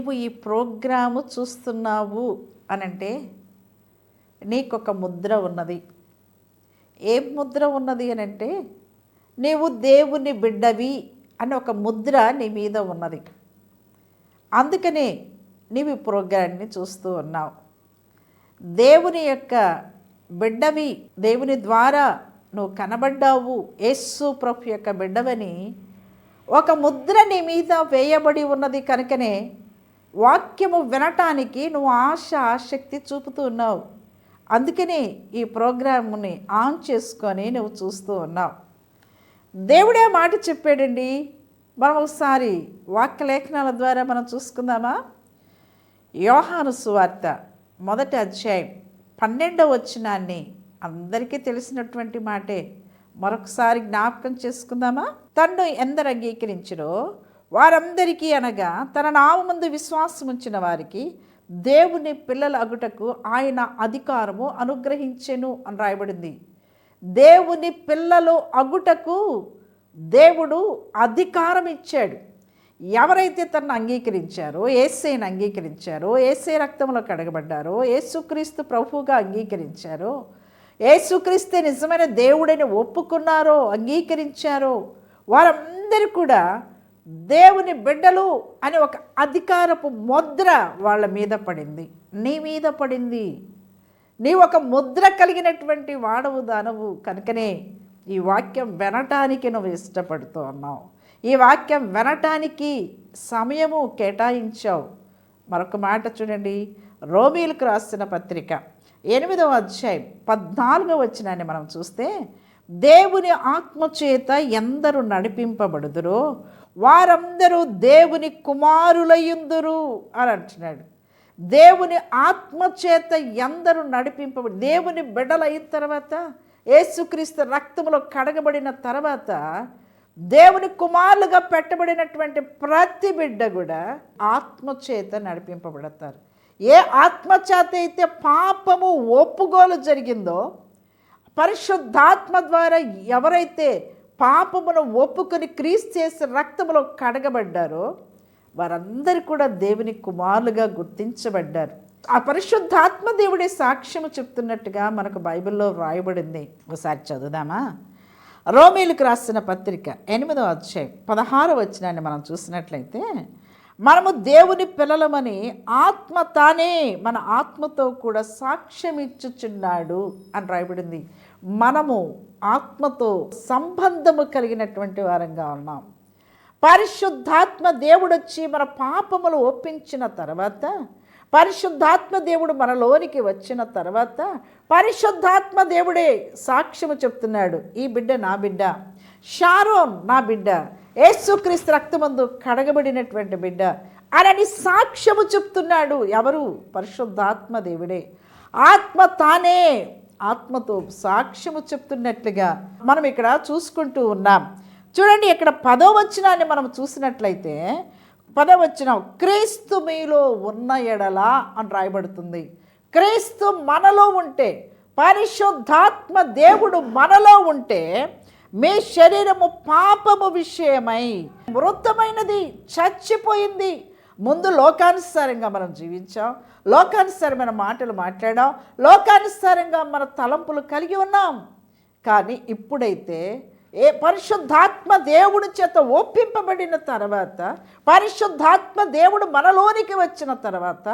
నీవు ఈ ప్రోగ్రాము చూస్తున్నావు అనంటే నీకొక ముద్ర ఉన్నది. ఏం ముద్ర ఉన్నది అని అంటే నీవు దేవుని బిడ్డవి అని ఒక ముద్ర నీ మీద ఉన్నది. అందుకనే నీవు ఈ ప్రోగ్రాన్ని చూస్తూ ఉన్నావు. దేవుని యొక్క బిడ్డవి దేవుని ద్వారా నువ్వు కనబడ్డావు యేసు ప్రభు యొక్క బిడ్డవని ఒక ముద్ర నీ మీద వేయబడి ఉన్నది కనుకనే వాక్యము వినటానికి నువ్వు ఆశ ఆసక్తి చూపుతూ ఉన్నావు. అందుకని ఈ ప్రోగ్రామ్ని ఆన్ చేసుకొని నువ్వు చూస్తూ ఉన్నావు. దేవుడే మాట చెప్పాడండి. మనం ఒకసారి వాక్య లేఖనాల ద్వారా మనం చూసుకుందామా? యోహాను సువార్త మొదటి అధ్యాయం పన్నెండవ వచ్చినాన్ని అందరికీ తెలిసినటువంటి మాటే. మరొకసారి జ్ఞాపకం చేసుకుందామా? తన్ను ఎందరు అంగీకరించడో వారందరికీ అనగా తన నామందు విశ్వాసం ఉంచిన వారికి దేవుని పిల్లల అగుటకు ఆయన అధికారము అనుగ్రహించెను అని రాయబడింది. దేవుని పిల్లలు అగుటకు దేవుడు అధికారం ఇచ్చాడు. ఎవరైతే తనను అంగీకరించారో ఏసైని అంగీకరించారో ఏసై రక్తంలో కడగబడ్డారో ఏసుక్రీస్తు ప్రభువుగా అంగీకరించారో ఏసుక్రీస్తే నిజమైన దేవుడని ఒప్పుకున్నారో అంగీకరించారో వారందరూ కూడా దేవుని బిడ్డలు అని ఒక అధికారపు ముద్ర వాళ్ళ మీద పడింది. నీ మీద పడింది. నీ ఒక ముద్ర కలిగినటువంటి వాడవు దానవు కనుకనే ఈ వాక్యం వినటానికి నువ్వు ఇష్టపడుతూ ఉన్నావు. ఈ వాక్యం వినటానికి సమయము కేటాయించావు. మరొక మాట చూడండి. రోమీలకు రాసిన పత్రిక ఎనిమిదవ అధ్యాయం పద్నాలుగవ వచ్చినాన్ని మనం చూస్తే దేవుని ఆత్మచేత ఎందరు నడిపింపబడుదురో వారందరూ దేవుని కుమారులయ్యుందురు అని అంటున్నాడు. దేవుని ఆత్మచేత ఎందరూ నడిపింపబడి దేవుని బిడ్డలైన తర్వాత యేసుక్రీస్తు రక్తములో కడగబడిన తర్వాత దేవుని కుమారులుగా పెట్టబడినటువంటి ప్రతి బిడ్డ కూడా ఆత్మచేత నడిపింపబడతారు. ఏ ఆత్మచేత అయితే పాపము ఒప్పుగోలు జరిగిందో పరిశుద్ధాత్మ ద్వారా ఎవరైతే పాపమును ఒప్పుకొని క్రీస్తు చేసి రక్తములో కడగబడ్డారో వారందరూ కూడా దేవుని కుమారులుగా గుర్తించబడ్డారు. ఆ పరిశుద్ధాత్మ దేవుడే సాక్ష్యము చెప్తున్నట్టుగా మనకు బైబిల్లో వ్రాయబడింది. ఒకసారి చదువుదామా? రోమేలకు రాసిన పత్రిక ఎనిమిదో అధ్యాయం పదహారు వచ్చినాన్ని మనం చూసినట్లయితే మనము దేవుని పిల్లలమని ఆత్మ తానే మన ఆత్మతో కూడా సాక్ష్యం ఇచ్చుచున్నాడు అని రాయబడింది. మనము ఆత్మతో సంబంధము కలిగినటువంటి వారంగా ఉన్నాం. పరిశుద్ధాత్మ దేవుడు వచ్చి మన పాపములు ఒప్పించిన తర్వాత పరిశుద్ధాత్మ దేవుడు మనలోనికి వచ్చిన తర్వాత పరిశుద్ధాత్మ దేవుడే సాక్ష్యము చెప్తున్నాడు ఈ బిడ్డ నా బిడ్డ షారోన్ నా బిడ్డ యేసుక్రీస్తు రక్తమందు కడగబడినటువంటి బిడ్డ అని సాక్ష్యము చెప్తున్నాడు ఎవరు? పరిశుద్ధాత్మ దేవుడే. ఆత్మ తానే ఆత్మతో సాక్ష్యము చెప్తున్నట్లుగా మనం ఇక్కడ చూసుకుంటూ ఉన్నాం. చూడండి ఇక్కడ పదో వచనాన్ని మనం చూసినట్లయితే పదవచనం క్రీస్తు మీలో ఉన్న ఎడలా అని రాయబడుతుంది. క్రీస్తు మనలో ఉంటే పరిశుద్ధాత్మ దేవుడు మనలో ఉంటే మీ శరీరము పాపము విషయమై మృతమైనది చచ్చిపోయింది ముందు లోకానుసారంగా మనం జీవించాం లోకానుసారమైన మాటలు మాట్లాడాం లోకానుసారంగా మన తలంపులు కలిగి ఉన్నాం. కానీ ఇప్పుడైతే ఏ పరిశుద్ధాత్మ దేవుడి చేత ఒప్పింపబడిన తర్వాత పరిశుద్ధాత్మ దేవుడు మనలోనికి వచ్చిన తర్వాత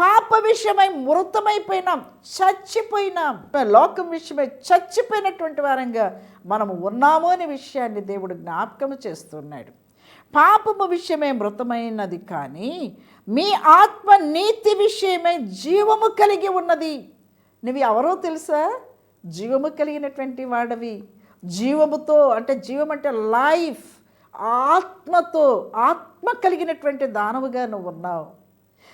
పాప విషయమై మృతమైపోయినాం చచ్చిపోయినాం. లోకం విషయమై చచ్చిపోయినటువంటి వారంగా మనము ఉన్నాము అనే విషయాన్ని దేవుడు జ్ఞాపకం చేస్తున్నాడు. పాపము విషయమే మృతమైనది కానీ మీ ఆత్మ నీతి విషయమే జీవము కలిగి ఉన్నది. నువ్వు ఎవరో తెలుసా? జీవము కలిగినటువంటి వాడవి. జీవముతో అంటే జీవం అంటే లైఫ్. ఆత్మతో ఆత్మ కలిగినటువంటి దానవుగా నువ్వు ఉన్నావు.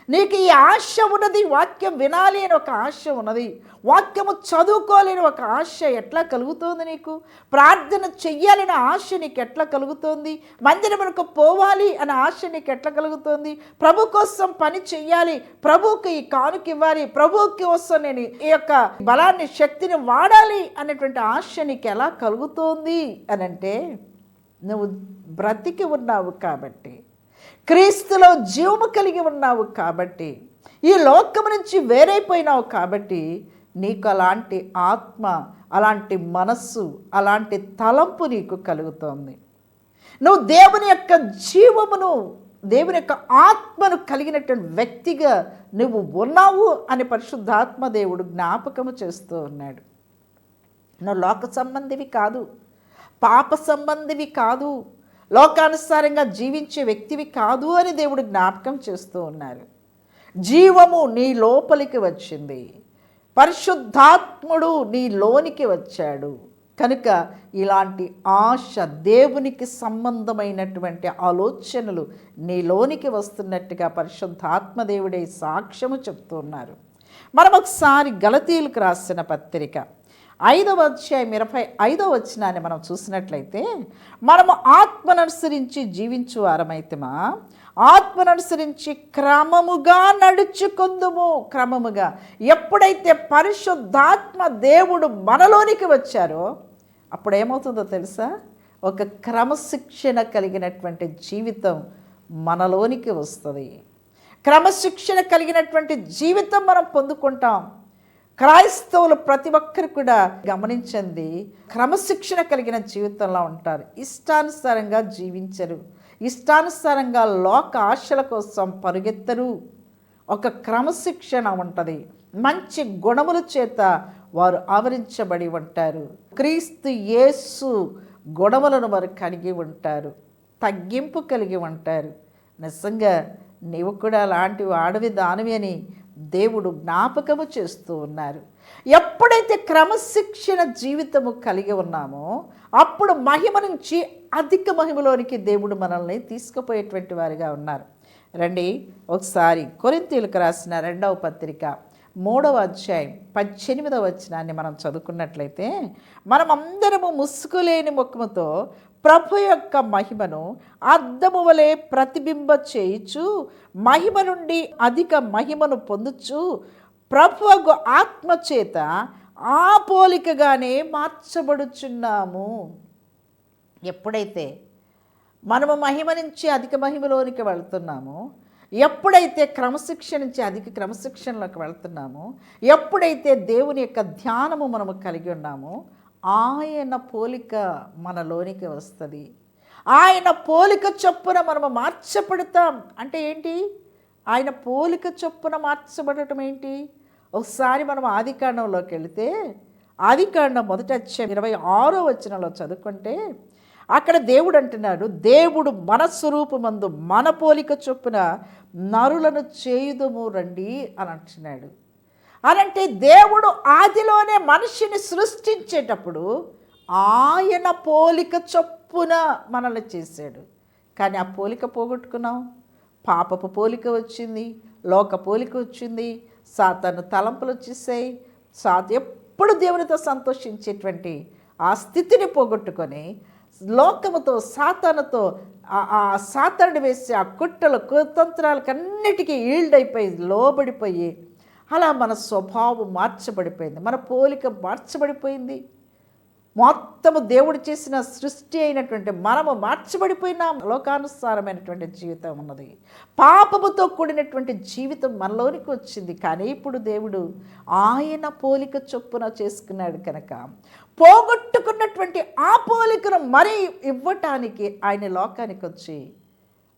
నీకు ఈ ఆశ ఉన్నది వాక్యం వినాలి అని ఒక ఆశ ఉన్నది. వాక్యము చదువుకోలేని ఒక ఆశ ఎట్లా కలుగుతోంది నీకు? ప్రార్థన చెయ్యాలని ఆశ నీకు ఎట్లా కలుగుతోంది? మందిరమునకు పోవాలి అనే ఆశ నీకు ఎట్లా కలుగుతోంది? ప్రభు కోసం పని చెయ్యాలి ప్రభుకి ఈ కానుక ఇవ్వాలి ప్రభుకి కోసం నేను ఈ యొక్క బలాన్ని శక్తిని వాడాలి అనేటువంటి ఆశ నీకు ఎలా కలుగుతోంది అని అంటే నువ్వు బ్రతికి ఉన్నావు కాబట్టి క్రీస్తులో జీవము కలిగి ఉన్నావు కాబట్టి ఈ లోకం నుంచి వేరైపోయినావు కాబట్టి నీకు అలాంటి ఆత్మ అలాంటి మనస్సు అలాంటి తలంపు నీకు కలుగుతోంది. నువ్వు దేవుని యొక్క జీవమును దేవుని యొక్క ఆత్మను కలిగినటువంటి వ్యక్తిగా నువ్వు ఉన్నావు అని పరిశుద్ధాత్మ దేవుడు జ్ఞాపకము చేస్తూ ఉన్నాడు. నువ్వు లోక సంబంధివి కాదు పాప సంబంధివి కాదు లోకానుసారంగా జీవించే వ్యక్తివి కాదు అని దేవుడు జ్ఞాపకం చేస్తూ ఉన్నారు. జీవము నీ లోపలికి వచ్చింది. పరిశుద్ధాత్ముడు నీ లోనికి వచ్చాడు. కనుక ఇలాంటి ఆశ దేవునికి సంబంధమైనటువంటి ఆలోచనలు నీలోనికి వస్తున్నట్టుగా పరిశుద్ధాత్మ దేవుడే సాక్ష్యము చెప్తున్నారు మనం ఒకసారి గలతీలకు రాసిన పత్రిక ఐదవ అధ్యాయం ఇరవై ఐదవ వచ్చినాన్ని మనం చూసినట్లయితే మనము ఆత్మననుసరించి జీవించు వారమైతమా ఆత్మననుసరించి క్రమముగా నడుచుకుందుము. క్రమముగా ఎప్పుడైతే పరిశుద్ధాత్మ దేవుడు మనలోనికి వచ్చారో అప్పుడు ఏమవుతుందో తెలుసా? ఒక క్రమశిక్షణ కలిగినటువంటి జీవితం మనలోనికి వస్తుంది. క్రమశిక్షణ కలిగినటువంటి జీవితం మనం పొందుకుంటాం. క్రైస్తవులు ప్రతి ఒక్కరు కూడా గమనించండి క్రమశిక్షణ కలిగిన జీవితంలో ఉంటారు. ఇష్టానుసారంగా జీవించరు. ఇష్టానుసారంగా లోక ఆశల కోసం పరుగెత్తరు. ఒక క్రమశిక్షణ ఉంటుంది. మంచి గుణముల చేత వారు ఆవరించబడి ఉంటారు. క్రీస్తు యేసు గుణములను వారు కలిగి ఉంటారు. తగ్గింపు కలిగి ఉంటారు. నిజంగా నీవు కూడా అలాంటి ఆడవి దానివి అని దేవుడు జ్ఞాపకము చేస్తూ ఉన్నారు. ఎప్పుడైతే క్రమశిక్షణ జీవితము కలిగి ఉన్నామో అప్పుడు మహిమ నుంచి అధిక మహిమలోనికి దేవుడు మనల్ని తీసుకుపోయేటువంటి వారిగా ఉన్నారు. రండి ఒకసారి కొరింతీలకు రాసిన రెండవ పత్రిక మూడవ అధ్యాయం పద్దెనిమిదవ వచనాన్ని మనం చదువుకున్నట్లయితే మనం అందరము ముసుగులేని ముఖముతో ప్రభు యొక్క మహిమను అద్దము వలె ప్రతిబింబ చేయుచు మహిమ నుండి అధిక మహిమను పొందుచు ప్రభు ఆత్మచేత ఆ పోలికగానే మార్చబడుచున్నాము. ఎప్పుడైతే మనము మహిమ నుంచి అధిక మహిమలోనికి వెళ్తున్నామో ఎప్పుడైతే క్రమశిక్షణ నుంచి అధిక క్రమశిక్షణలోకి వెళ్తున్నామో ఎప్పుడైతే దేవుని యొక్క ధ్యానము మనము కలిగి ఉన్నామో ఆయన పోలిక మనలోనికి వస్తుంది. ఆయన పోలిక చొప్పున మనము మార్చబడతాం. అంటే ఏంటి? ఆయన పోలిక చొప్పున మార్చబడటం ఏంటి? ఒకసారి మనం ఆదికాండంలోకి వెళితే ఆదికాండం మొదట వచ్చే ఇరవై ఆరో వచనంలో చదువుకుంటే అక్కడ దేవుడు అంటున్నాడు దేవుడు మన స్వరూపమందు మన పోలిక చొప్పున నరులను చేయుదుము రండి అని అంటున్నాడు. అనంటే దేవుడు ఆదిలోనే మనిషిని సృష్టించేటప్పుడు ఆయన పోలిక చొప్పున మనల్ని చేశాడు. కానీ ఆ పోలిక పోగొట్టుకున్నాం. పాపపు పోలిక వచ్చింది లోక పోలిక వచ్చింది సాతను తలంపులు వచ్చేసాయి. సాత ఎప్పుడు దేవునితో సంతోషించేటువంటి ఆ స్థితిని పోగొట్టుకొని లోకముతో సాతానుతో ఆ- ఆ వేసి ఆ కుట్టలు కుతంత్రాలకు అన్నిటికీ ఈల్డ్ అయిపోయి లోబడిపోయి అలా మన స్వభావం మార్చబడిపోయింది. మన పోలిక మార్చబడిపోయింది. మొత్తము దేవుడు చేసిన సృష్టి అయినటువంటి మనము మార్చబడిపోయిన లోకానుసారమైనటువంటి జీవితం ఉన్నది. పాపముతో కూడినటువంటి జీవితం మనలోనికి వచ్చింది. కానీ ఇప్పుడు దేవుడు ఆయన పోలిక చొప్పున చేసుకున్నాడు కనుక పోగొట్టుకున్నటువంటి ఆ పోలికను మరీ ఇవ్వటానికి ఆయన లోకానికి వచ్చి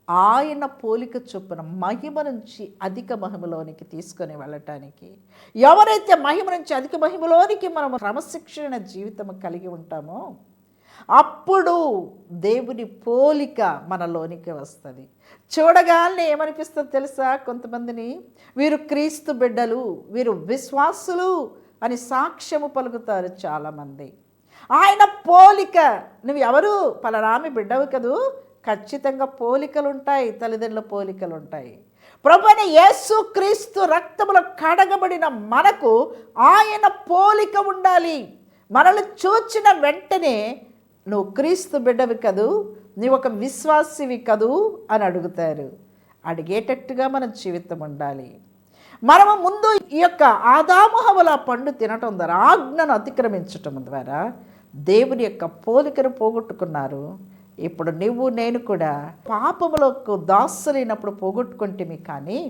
ఆయన పోలిక చొప్పున మహిమ నుంచి అధిక మహిమలోనికి తీసుకొని వెళ్ళటానికి ఎవరైతే మహిమ నుంచి అధిక మహిమలోనికి మనం క్రమశిక్షణ జీవితం కలిగి ఉంటామో అప్పుడు దేవుని పోలిక మనలోనికి వస్తుంది. చూడగానే ఏమనిపిస్తుంది తెలుసా? కొంతమందిని వీరు క్రీస్తు బిడ్డలు వీరు విశ్వాసులు అని సాక్ష్యము పలుకుతారు చాలామంది. ఆయన పోలిక నువ్వు ఎవరు పలరామి బిడ్డవు కదూ? ఖచ్చితంగా పోలికలు ఉంటాయి తల్లిదండ్రుల పోలికలు ఉంటాయి ప్రభుని యేసు క్రీస్తు రక్తములో కడగబడిన మనకు ఆయన పోలిక ఉండాలి. మనల్ని చూచిన వెంటనే నువ్వు క్రీస్తు బిడ్డవి కదూ నీ ఒక విశ్వాసివి కదూ అని అడుగుతారు. అడిగేటట్టుగా మన జీవితం ఉండాలి. మనము ముందు ఈ యొక్క ఆదామహవల పండు తినటం ద్వారా ఆజ్ఞను అతిక్రమించటం ద్వారా దేవుని యొక్క పోలికను పోగొట్టుకున్నారు. ఇప్పుడు నువ్వు నేను కూడా పాపములకు దాసులైనప్పుడు పోగొట్టుకుంటేమి కానీ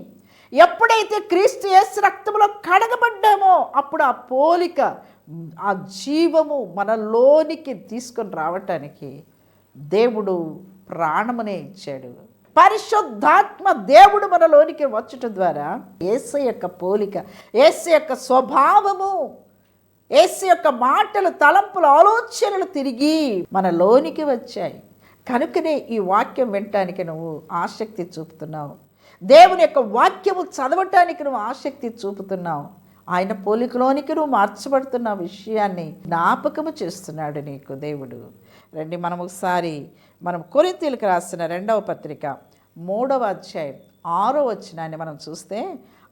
ఎప్పుడైతే క్రీస్తు యేసు రక్తంలో కడగబడ్డామో అప్పుడు ఆ పోలిక ఆ జీవము మనలోనికి తీసుకొని రావటానికి దేవుడు ప్రాణమునే ఇచ్చాడు. పరిశుద్ధాత్మ దేవుడు మనలోనికి వచ్చటం ద్వారా ఏసు యొక్క పోలిక ఏసు యొక్క స్వభావము ఏసు యొక్క మాటలు తలంపులు ఆలోచనలు తిరిగి మనలోనికి వచ్చాయి. కనుకనే ఈ వాక్యం వినటానికి నువ్వు ఆసక్తి చూపుతున్నావు. దేవుని యొక్క వాక్యము చదవటానికి నువ్వు ఆసక్తి చూపుతున్నావు. ఆయన పోలికలోనికి నువ్వు మార్చబడుతున్న విషయాన్ని జ్ఞాపకము చేస్తున్నాడు నీకు దేవుడు. రండి మనం ఒకసారి మనం కొరింతీలకు రాసిన రెండవ పత్రిక మూడవ అధ్యాయం ఆరో వచ్చినాన్ని మనం చూస్తే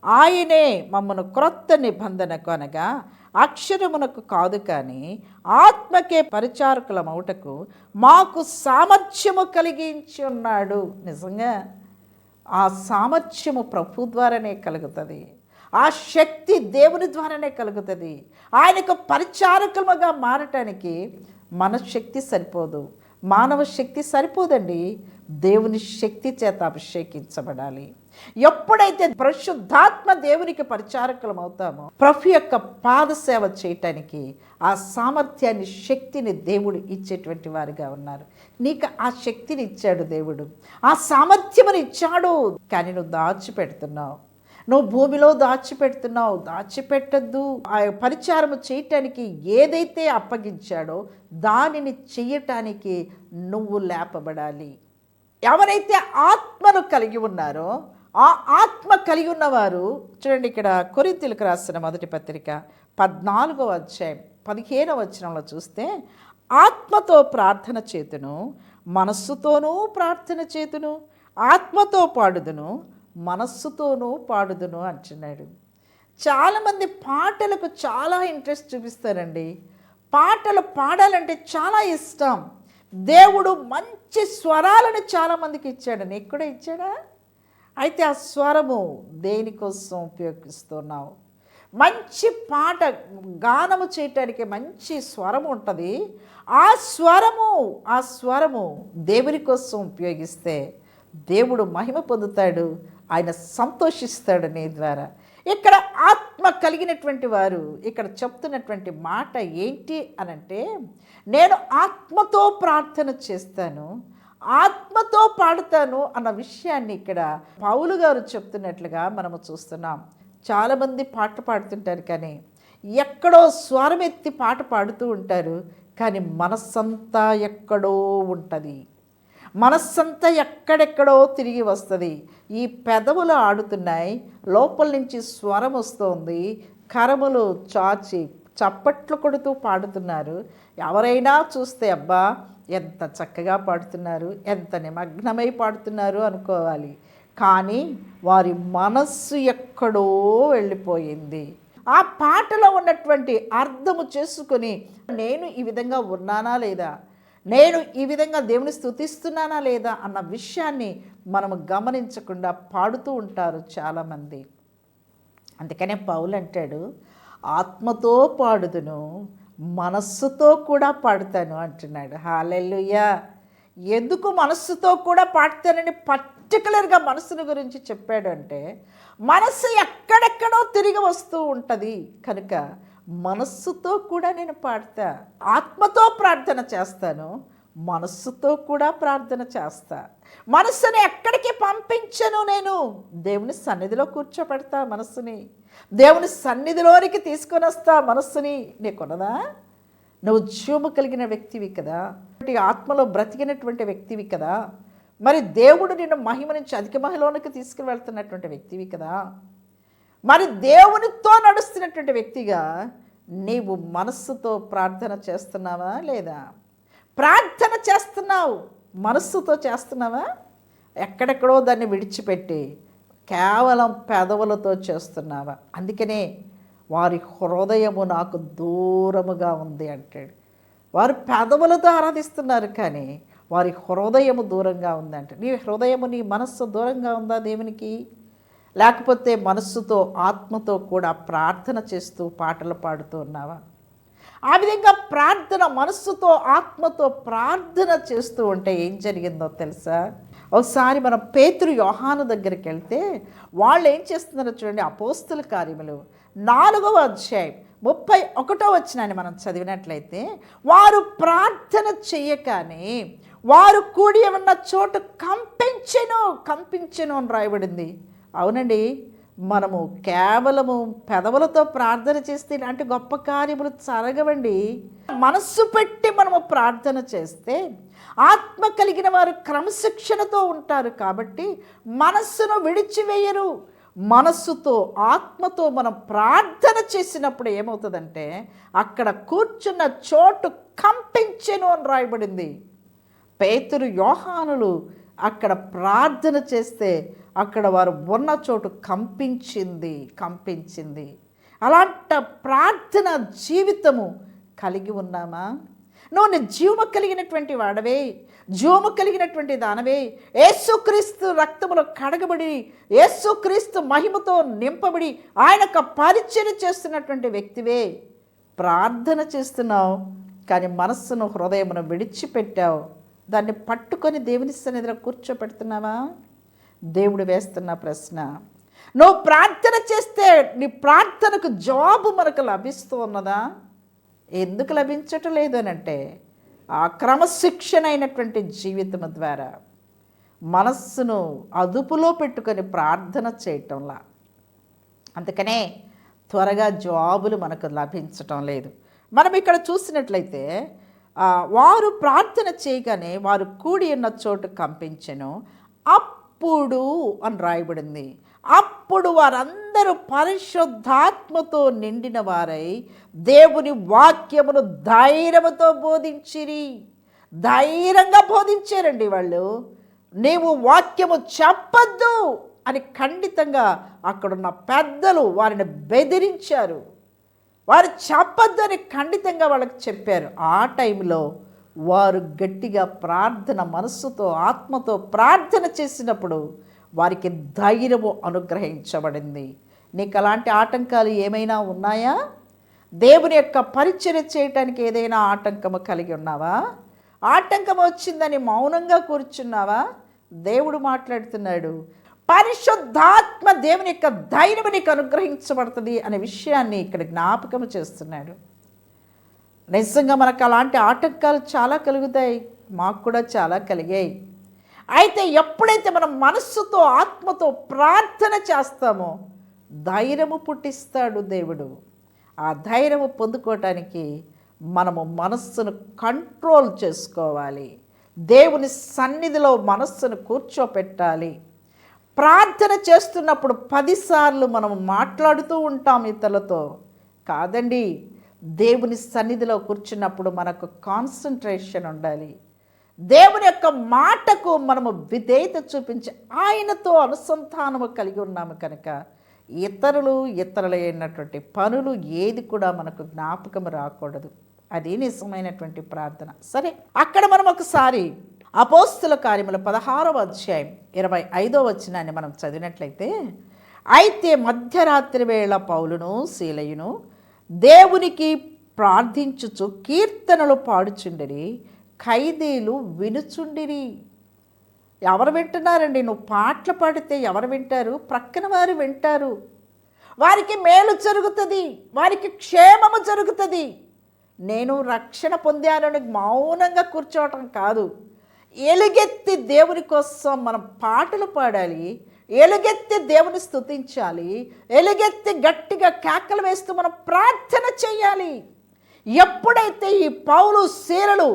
ఆయనే మమ్మను క్రొత్త నిబంధనకు అనగా అక్షరమునకు కాదు కానీ ఆత్మకే పరిచారకులమవుటకు మాకు సామర్థ్యము కలిగించి ఉన్నాడు. నిజంగా ఆ సామర్థ్యము ప్రభు ద్వారానే కలుగుతుంది. ఆ శక్తి దేవుని ద్వారానే కలుగుతుంది. ఆయనకు పరిచారకులుగా మారటానికి మన శక్తి సరిపోదు. మానవ శక్తి సరిపోదండి. దేవుని శక్తి చేత అభిషేకించబడాలి. ఎప్పుడైతే పరిశుద్ధాత్మ దేవునికి పరిచారకులం అవుతామో ప్రభు యొక్క పాదసేవ చేయటానికి ఆ సామర్థ్యాన్ని శక్తిని దేవుడు ఇచ్చేటువంటి వారిగా ఉన్నారు. నీకు ఆ శక్తిని ఇచ్చాడు దేవుడు. ఆ సామర్థ్యముని ఇచ్చాడు. కానీ నువ్వు దాచిపెడుతున్నావు. నువ్వు భూమిలో దాచిపెడుతున్నావు. దాచిపెట్టద్దు. ఆ పరిచారము చేయటానికి ఏదైతే అప్పగించాడో దానిని చెయ్యటానికి నువ్వు లేపబడాలి. ఎవరైతే ఆత్మను కలిగి ఉన్నారో ఆ ఆత్మ కలిగి ఉన్నవారు చూడండి ఇక్కడ కొరింతలకు రాసిన మొదటి పత్రిక పద్నాలుగో అధ్యాయం పదిహేనవ వచనంలో చూస్తే ఆత్మతో ప్రార్థన చేతును మనస్సుతోనూ ప్రార్థన చేతును ఆత్మతో పాడుదును మనస్సుతోనూ పాడుదును అంటున్నాడు. చాలామంది పాటలకు చాలా ఇంట్రెస్ట్ చూపిస్తారండి. పాటలు పాడాలంటే చాలా ఇష్టం. దేవుడు మంచి స్వరాలను చాలామందికి ఇచ్చాడు. నీకు కూడా ఇచ్చాడా? అయితే ఆ స్వరము దేనికోసం ఉపయోగిస్తున్నావు? మంచి పాట గానము చేయటానికి మంచి స్వరం ఉంటుంది. ఆ స్వరము ఆ స్వరము దేవుని కోసం ఉపయోగిస్తే దేవుడు మహిమ పొందుతాడు ఆయన సంతోషిస్తాడు నీ ద్వారా. ఇక్కడ ఆత్మ కలిగినటువంటి వారు ఇక్కడ చెప్తున్నటువంటి మాట ఏంటి అనంటే నేను ఆత్మతో ప్రార్థన చేస్తాను ఆత్మతో పాడుతాను అన్న విషయాన్ని ఇక్కడ పౌలు గారు చెప్తున్నట్లుగా మనము చూస్తున్నాం. చాలామంది పాటలు పాడుతుంటారు కానీ ఎక్కడో స్వరం ఎత్తి పాట పాడుతూ ఉంటారు. కానీ మనస్సంతా ఎక్కడో ఉంటుంది. మనస్సంతా ఎక్కడెక్కడో తిరిగి వస్తుంది. ఈ పెదవులు ఆడుతున్నాయి. లోపల నుంచి స్వరం వస్తుంది. కరములు చాచి చప్పట్లు కొడుతూ పాడుతున్నారు. ఎవరైనా చూస్తే అబ్బా ఎంత చక్కగా పాడుతున్నారు ఎంత నిమగ్నమై పాడుతున్నారు అనుకోవాలి. కానీ వారి మనస్సు ఎక్కడో వెళ్ళిపోయింది. ఆ పాటలో ఉన్నటువంటి అర్థము చేసుకొని నేను ఈ విధంగా ఉన్నానా లేదా? నేను ఈ విధంగా దేవుని స్థుతిస్తున్నానా లేదా? అన్న విషయాన్ని మనము గమనించకుండా పాడుతూ ఉంటారు చాలామంది. అందుకనే పౌలు అంటాడు ఆత్మతో పాడుదును మనస్సుతో కూడా పాడతాను అంటున్నాడు. హాలెల్లుయ్యా ఎందుకు మనస్సుతో కూడా పాడతానని పర్టికులర్గా మనసుని గురించి చెప్పాడు అంటే మనస్సు ఎక్కడెక్కడో తిరిగి వస్తూ ఉంటుంది. కనుక మనస్సుతో కూడా నేను పాడతా ఆత్మతో ప్రార్థన చేస్తాను మనస్సుతో కూడా ప్రార్థన చేస్తా. మనస్సుని ఎక్కడికి పంపించను నేను? దేవుని సన్నిధిలో కూర్చోపెడతా మనస్సుని. దేవుని సన్నిధిలోనికి తీసుకొని వస్తా మనస్సుని నీకున్నదా? నువ్వు జీవము కలిగిన వ్యక్తివి కదా. ఆత్మలో బ్రతికినటువంటి వ్యక్తివి కదా. మరి దేవుడు నిన్ను మహిమ నుంచి అధిక మహిలోనికి తీసుకుని వెళ్తున్నటువంటి వ్యక్తివి కదా. మరి దేవునితో నడుస్తున్నటువంటి వ్యక్తిగా నీవు మనస్సుతో ప్రార్థన చేస్తున్నావా లేదా? ప్రార్థన చేస్తున్నావు మనస్సుతో చేస్తున్నావా? ఎక్కడెక్కడో దాన్ని విడిచిపెట్టి కేవలం పెదవులతో చేస్తున్నావా? అందుకనే వారి హృదయము నాకు దూరముగా ఉంది అంటాడు. వారు పెదవులతో ఆరాధిస్తున్నారు కానీ వారి హృదయము దూరంగా ఉందంటే నీ హృదయము నీ మనస్సు దూరంగా ఉందా దేవునికి? లేకపోతే మనస్సుతో ఆత్మతో కూడా ప్రార్థన చేస్తూ పాటలు పాడుతూ ఉన్నావా? ఆ విధంగా ప్రార్థన మనస్సుతో ఆత్మతో ప్రార్థన చేస్తూ ఉంటే ఏం జరిగిందో తెలుసా? ఒకసారి మనం పేతురు యోహాను దగ్గరికి వెళ్తే వాళ్ళు ఏం చేస్తున్నారో చూడండి అపోస్తుల కార్యములు. నాలుగవ అధ్యాయం ముప్పై ఒకటో వచ్చినాన్ని మనం చదివినట్లయితే వారు ప్రార్థన చేయగానే వారు కూడి ఉన్న చోటు కంపించెను కంపించెను అని రాయబడింది. అవునండి. మనము కేవలము పెదవులతో ప్రార్థన చేస్తే ఇలాంటి గొప్ప కార్యములు జరగవండి. మనస్సు పెట్టి మనము ప్రార్థన చేస్తే ఆత్మ కలిగిన వారు క్రమశిక్షణతో ఉంటారు కాబట్టి మనస్సును విడిచివేయరు. మనస్సుతో ఆత్మతో మనం ప్రార్థన చేసినప్పుడు ఏమవుతుందంటే అక్కడ కూర్చున్న చోటు కంపించెను అని రాయబడింది. పేతురు యోహానులు అక్కడ ప్రార్థన చేస్తే అక్కడ వారు ఉన్న చోటు కంపించింది కంపించింది. అలాంటి ప్రార్థన జీవితము కలిగి ఉన్నామా? నువ్వు నీ జీవము కలిగినటువంటి వాడవే జీవము కలిగినటువంటి దానవే. యేసుక్రీస్తు రక్తములో కడగబడి యేసుక్రీస్తు మహిమతో నింపబడి ఆయనకు పరిచయం చేస్తున్నటువంటి వ్యక్తివే. ప్రార్థన చేస్తున్నావు కానీ మనస్సును హృదయమును విడిచిపెట్టావు. దాన్ని పట్టుకొని దేవుని సన్నిధిలో కూర్చోపెడుతున్నావా? దేవుడు వేస్తున్న ప్రశ్న. నువ్వు ప్రార్థన చేస్తే నీ ప్రార్థనకు జవాబు మనకు లభిస్తూ ఉన్నదా? ఎందుకు లభించటం లేదు అని అంటే ఆ క్రమశిక్షణ అయినటువంటి జీవితం ద్వారా మనస్సును అదుపులో పెట్టుకొని ప్రార్థన చేయటంలా. అందుకనే త్వరగా జాబులు మనకు లభించటం లేదు. మనం ఇక్కడ చూసినట్లయితే వారు ప్రార్థన చేయగానే వారు కూడి ఉన్న చోటు కంపించెను. అప్పుడు అని రాయబడింది. అప్పుడు వారందరూ పరిశుద్ధాత్మతో నిండిన వారై దేవుని వాక్యమును ధైర్యముతో బోధించిరి. ధైర్యంగా బోధించారండి వాళ్ళు. నీవు వాక్యము చెప్పద్దు అని ఖండితంగా అక్కడున్న పెద్దలు వారిని బెదిరించారు. వారు చెప్పొద్దని ఖండితంగా వాళ్ళకి చెప్పారు. ఆ టైంలో వారు గట్టిగా ప్రార్థన మనస్సుతో ఆత్మతో ప్రార్థన చేసినప్పుడు వారికి ధైర్యము అనుగ్రహించబడింది. నీకు అలాంటి ఆటంకాలు ఏమైనా ఉన్నాయా? దేవుని యొక్క పరిచర్య చేయటానికి ఏదైనా ఆటంకము కలిగి ఉన్నావా? ఆటంకం వచ్చిందని మౌనంగా కూర్చున్నావా? దేవుడు మాట్లాడుతున్నాడు పరిశుద్ధాత్మ దేవుని యొక్క ధైర్యం నీకు అనుగ్రహించబడుతుంది అనే విషయాన్ని ఇక్కడ జ్ఞాపకం చేస్తున్నాడు. నిజంగా మనకు అలాంటి ఆటంకాలు చాలా కలుగుతాయి మాకు కూడా చాలా కలిగాయి. అయితే ఎప్పుడైతే మనం మనస్సుతో ఆత్మతో ప్రార్థన చేస్తామో ధైర్యము పుట్టిస్తాడు దేవుడు. ఆ ధైర్యము పొందుకోవటానికి మనము మనస్సును కంట్రోల్ చేసుకోవాలి. దేవుని సన్నిధిలో మనస్సును కూర్చోపెట్టాలి. ప్రార్థన చేస్తున్నప్పుడు పదిసార్లు మనం మాట్లాడుతూ ఉంటాం ఇతరులతో. కాదండి దేవుని సన్నిధిలో కూర్చున్నప్పుడు మనకు కాన్సన్ట్రేషన్ ఉండాలి. దేవుని యొక్క మాటకు మనము విధేయత చూపించి ఆయనతో అనుసంధానము కలిగి ఉన్నాము కనుక ఇతరులు ఇతరులైనటువంటి పనులు ఏది కూడా మనకు జ్ఞాపకం రాకూడదు. అది నిజమైనటువంటి ప్రార్థన. సరే అక్కడ మనం ఒకసారి అపోస్తుల కార్యముల పదహారవ అధ్యాయం ఇరవై ఐదో వచ్చినాన్ని మనం చదివినట్లయితే అయితే మధ్యరాత్రి వేళ పౌలును శీలయును దేవునికి ప్రార్థించుచు కీర్తనలు పాడుచుండిరి ఖైదీలు వినుచుండిరి. ఎవరు వింటున్నారండి? నువ్వు పాటలు పాడితే ఎవరు వింటారు? ప్రక్కన వారు వింటారు. వారికి మేలు జరుగుతుంది వారికి క్షేమము జరుగుతుంది. నేను రక్షణ పొందానని మౌనంగా కూర్చోవటం కాదు. ఎలుగెత్తి దేవుని కోసం మనం పాటలు పాడాలి ఎలుగెత్తి దేవుని స్థుతించాలి ఎలుగెత్తి గట్టిగా కేకలు వేస్తూ మనం ప్రార్థన చేయాలి. ఎప్పుడైతే ఈ పౌలు సీరలు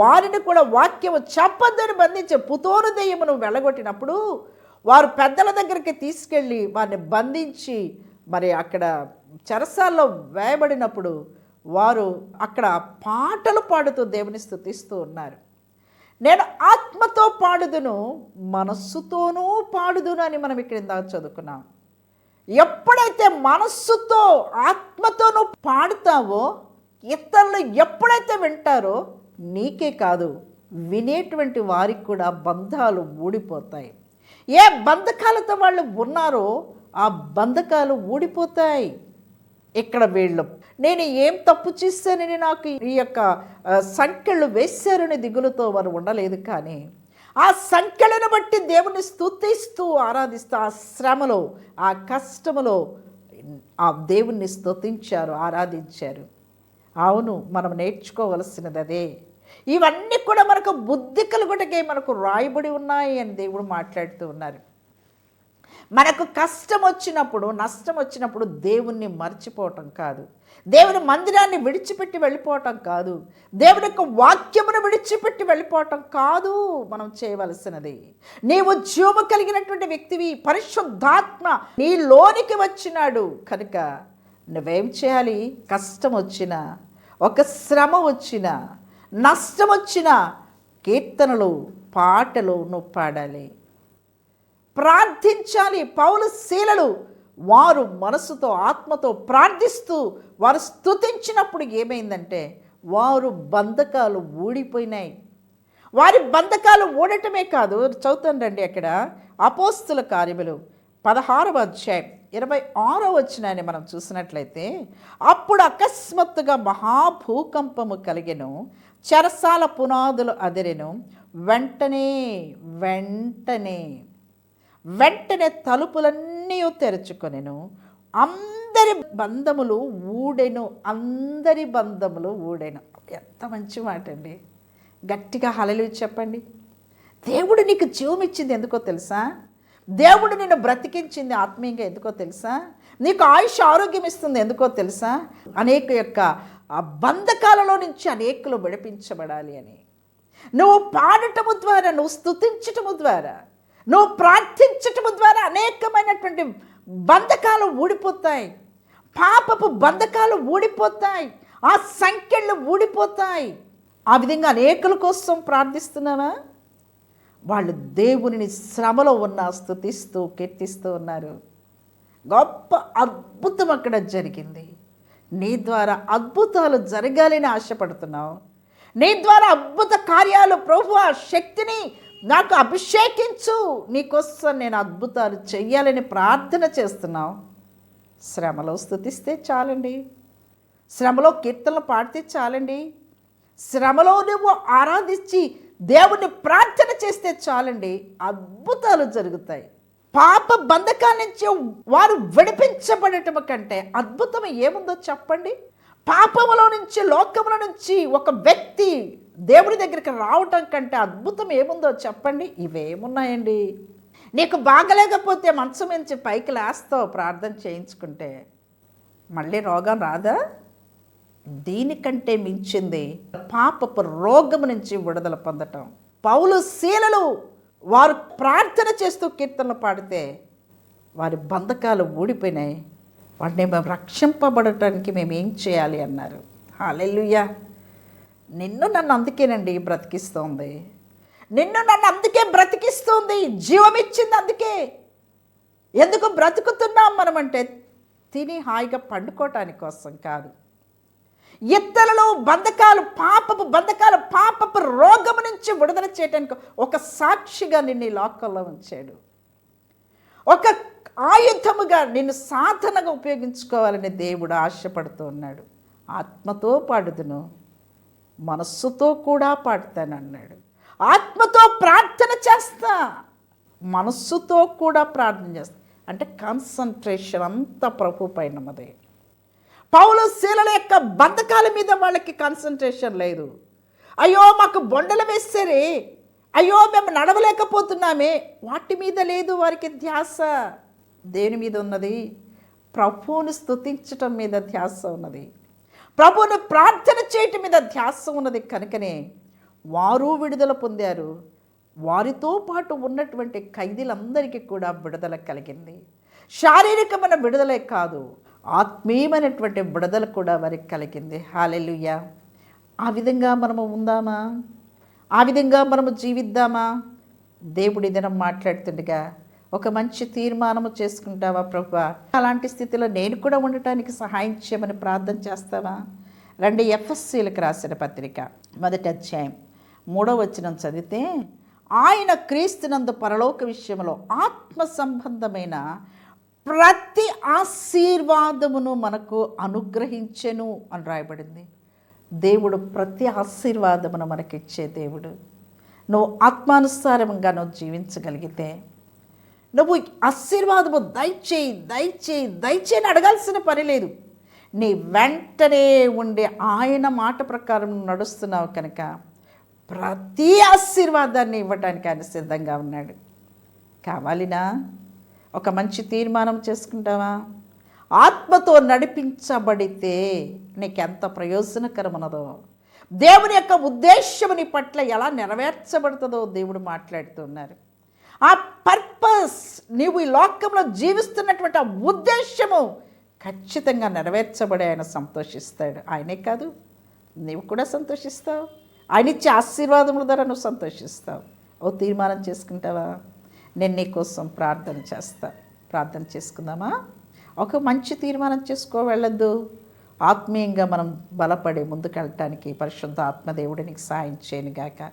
వారిని కూడా వాక్యము చెప్పద్దని బంధించే పుతోరు దెయ్యమును వెళ్ళగొట్టినప్పుడు వారు పెద్దల దగ్గరికి తీసుకెళ్ళి వారిని బంధించి మరి అక్కడ చెరసాల్లో వేయబడినప్పుడు వారు అక్కడ పాటలు పాడుతూ దేవుని స్థుతిస్తూ ఉన్నారు. నేను ఆత్మతో పాడుదును మనస్సుతోనూ పాడుదును అని మనం ఇక్కడ ఇందాక చదువుకున్నాం. ఎప్పుడైతే మనస్సుతో ఆత్మతో నువ్వు పాడుతావో ఇతరులు ఎప్పుడైతే వింటారో నీకే కాదు వినేటువంటి వారికి కూడా బంధాలు ఊడిపోతాయి. ఏ బంధకాలతో వాళ్ళు ఉన్నారో ఆ బంధకాలు ఊడిపోతాయి. ఇక్కడ వీళ్ళు. నేను ఏం తప్పు చేశానని నాకు ఈ యొక్క సంఖ్యలు వేశారని దిగులుతో వారు ఉండలేదు కానీ ఆ సంఖ్యలను బట్టి దేవుని స్తుతిస్తూ ఆరాధిస్తూ ఆ శ్రమలో ఆ కష్టములో ఆ దేవుణ్ణి స్తుతించారు ఆరాధించారు. అవును మనం నేర్చుకోవలసినది అదే. ఇవన్నీ కూడా మనకు బుద్ధి కలుగుటకే మనకు రాయబడి ఉన్నాయి అని దేవుడు మాట్లాడుతూ ఉన్నారు. మనకు కష్టం వచ్చినప్పుడు నష్టం వచ్చినప్పుడు దేవుణ్ణి మర్చిపోవటం కాదు. దేవుని మందిరాన్ని విడిచిపెట్టి వెళ్ళిపోవటం కాదు. దేవుని యొక్క వాక్యమును విడిచిపెట్టి వెళ్ళిపోవటం కాదు మనం చేయవలసినది. నీవు జీవము కలిగినటువంటి వ్యక్తివి పరిశుద్ధాత్మ నీ లోనికి వచ్చినాడు. కనుక నువ్వేం చేయాలి? కష్టం వచ్చినా ఒక శ్రమ వచ్చినా నష్టం వచ్చినా కీర్తనలు పాటలు నువ్వు పాడాలి. ప్రార్థించాలి. పౌలు శీలలు వారు మనసుతో ఆత్మతో ప్రార్థిస్తూ వారు స్తుతించినప్పుడు ఏమైందంటే వారు బంధకాలు ఊడిపోయినాయి. వారి బంధకాలు ఊడటమే కాదు చదువుతాను రండి అక్కడ. అపోస్తుల కార్యములు పదహారవ అధ్యాయం ఇరవై ఆరో వచ్చినాయని మనం చూసినట్లయితే అప్పుడు అకస్మాత్తుగా మహాభూకంపము కలిగెను చెరసాల పునాదులు అదిరెను వెంటనే వెంటనే వెంటనే తలుపులన్నీ తెరుచుకొనెను. అందరి బంధములు ఊడెను. అందరి బంధములు ఊడెను. ఎంత మంచి మాట అండి గట్టిగా హలలు చెప్పండి. దేవుడు నీకు జీవం ఇచ్చింది ఎందుకో తెలుసా? దేవుడు నిన్ను బ్రతికించింది ఆత్మీయంగా ఎందుకో తెలుసా? నీకు ఆయుష్ ఆరోగ్యం ఇస్తుంది ఎందుకో తెలుసా? అనేక యొక్క ఆ బంధకాలలో నుంచి అనేకులు విడిపించబడాలి అని. నువ్వు పాడటము ద్వారా నువ్వు స్తుతించటము ద్వారా నువ్వు ప్రార్థించటము ద్వారా అనేకమైనటువంటి బంధకాలు ఊడిపోతాయి. పాపపు బంధకాలు ఊడిపోతాయి. ఆ సంఖ్యలు ఊడిపోతాయి. ఆ విధంగా అనేకుల కోసం ప్రార్థిస్తున్నావా? వాళ్ళు దేవునిని శ్రమలో ఉన్న స్థుతిస్తూ కీర్తిస్తూ ఉన్నారు. గొప్ప అద్భుతం అక్కడ జరిగింది. నీ ద్వారా అద్భుతాలు జరగాలని ఆశపడుతున్నావు. నీ ద్వారా అద్భుత కార్యాలు ప్రభు ఆ శక్తిని నాకు అభిషేకించు. నీకోసం నేను అద్భుతాలు చెయ్యాలని ప్రార్థన చేస్తున్నావు. శ్రమలో స్థుతిస్తే చాలండి. శ్రమలో కీర్తనలు పాడితే చాలండి. శ్రమలో నువ్వు ఆరాధించి దేవుని ప్రార్థన చేస్తే చాలండి. అద్భుతాలు జరుగుతాయి. పాప బంధకాల నుంచి వారు విడిపించబడటం కంటే అద్భుతం ఏముందో చెప్పండి. పాపములో నుంచి లోకముల నుంచి ఒక వ్యక్తి దేవుడి దగ్గరికి రావటం కంటే అద్భుతం ఏముందో చెప్పండి. ఇవేమున్నాయండి? నీకు బాగలేకపోతే మంచం నుంచి పైకి లేస్తావు ప్రార్థన చేయించుకుంటే. మళ్ళీ రోగం రాదా? దీనికంటే మించింది పాపపు రోగం నుంచి విడుదల పొందటం. పౌలు శీలలు వారు ప్రార్థన చేస్తూ కీర్తనలు పాడితే వారి బంధకాలు ఊడిపోయినాయి. వాటిని మేము రక్షింపబడటానికి మేము ఏం చేయాలి అన్నారు. హాలెల్లుయ్యా నిన్ను నన్ను అందుకేనండి బ్రతికిస్తోంది. నిన్ను నన్ను అందుకే బ్రతికిస్తోంది. జీవం ఇచ్చింది అందుకే. ఎందుకు బ్రతుకుతున్నాం మనమంటే తిని హాయిగా పండుకోవటానికి కోసం కాదు. ఇతరులు బంధకాలు పాపపు బంధకాలు పాపపు రోగము నుంచి విడుదల చేయడానికి ఒక సాక్షిగా నిన్ను ఈ లోకంలో ఉంచాడు. ఒక ఆయుధముగా నిన్ను సాధనగా ఉపయోగించుకోవాలని దేవుడు ఆశపడుతూ ఉన్నాడు. ఆత్మతో పాడుదును మనస్సుతో కూడా పాడుతానన్నాడు. ఆత్మతో ప్రార్థన చేస్తా మనస్సుతో కూడా ప్రార్థన చేస్తా. అంటే కాన్సన్ట్రేషన్ అంతా ప్రభు పైన మదే పౌలు శీలల యొక్క బంధకాల మీద వాళ్ళకి కాన్సన్ట్రేషన్ లేదు. అయ్యో మాకు బొండలు వేస్తారే అయ్యో మేము నడవలేకపోతున్నామే. వాటి మీద లేదు వారికి ధ్యాస. దేని మీద ఉన్నది? ప్రభువుని స్తుతించటం మీద ధ్యాస ఉన్నది. ప్రభువుని ప్రార్థన చేయటం మీద ధ్యాస ఉన్నది కనుకనే వారు విడుదల పొందారు. వారితో పాటు ఉన్నటువంటి ఖైదీలందరికీ కూడా విడుదల కలిగింది. శారీరకమైన విడుదలే కాదు ఆత్మీయమైనటువంటి విడుదల కూడా వారికి కలిగింది. హాలెలుయ్య ఆ విధంగా మనము ఉందామా? ఆ విధంగా మనము జీవిద్దామా? దేవుడి దినం మాట్లాడుతుండగా ఒక మంచి తీర్మానము చేసుకుంటావా ప్రభు? అలాంటి స్థితిలో నేను కూడా ఉండటానికి సహాయం చేయమని ప్రార్థన చేస్తావా? రెండు ఎఫ్ఎస్సీలకు రాసిన పత్రిక మొదటి అధ్యాయం మూడో వచనం చదివితే ఆయన క్రీస్తునందు పరలోక విషయంలో ఆత్మ సంబంధమైన ప్రతి ఆశీర్వాదమును మనకు అనుగ్రహించెను అని రాయబడింది. దేవుడు ప్రతి ఆశీర్వాదమును మనకిచ్చే దేవుడు. నువ్వు ఆత్మానుసారంగా నువ్వు జీవించగలిగితే నువ్వు ఆశీర్వాదము దయచేయి దయచేయి దయచేయని అడగాల్సిన పని లేదు. నీ వెంటనే ఉండే ఆయన మాట ప్రకారం నడుస్తున్నావు కనుక ప్రతి ఆశీర్వాదాన్ని ఇవ్వటానికి ఆయన సిద్ధంగా ఉన్నాడు. కావాలినా? ఒక మంచి తీర్మానం చేసుకుంటావా? ఆత్మతో నడిపించబడితే నీకెంత ప్రయోజనకరమన్నదో? దేవుని యొక్క ఉద్దేశం నీ పట్ల ఎలా నెరవేర్చబడుతుందో దేవుడు మాట్లాడుతున్నారు ఆ పర్పస్ నీవు ఈ లోకంలో జీవిస్తున్నటువంటి ఆ ఉద్దేశము ఖచ్చితంగా నెరవేర్చబడి ఆయన సంతోషిస్తాడు. ఆయనే కాదు నీవు కూడా సంతోషిస్తావు. ఆయన ఇచ్చే ఆశీర్వాదముల ద్వారా నువ్వు సంతోషిస్తావు. ఓ తీర్మానం చేసుకుంటావా? నేను నీకోసం ప్రార్థన చేస్తా. ప్రార్థన చేసుకుందామా? ఒక మంచి తీర్మానం చేసుకో వెళ్ళద్దు. ఆత్మీయంగా మనం బలపడి ముందుకెళ్ళటానికి పరిశుద్ధ ఆత్మదేవుడు నీకు సాయం చేయనుగాక. గాక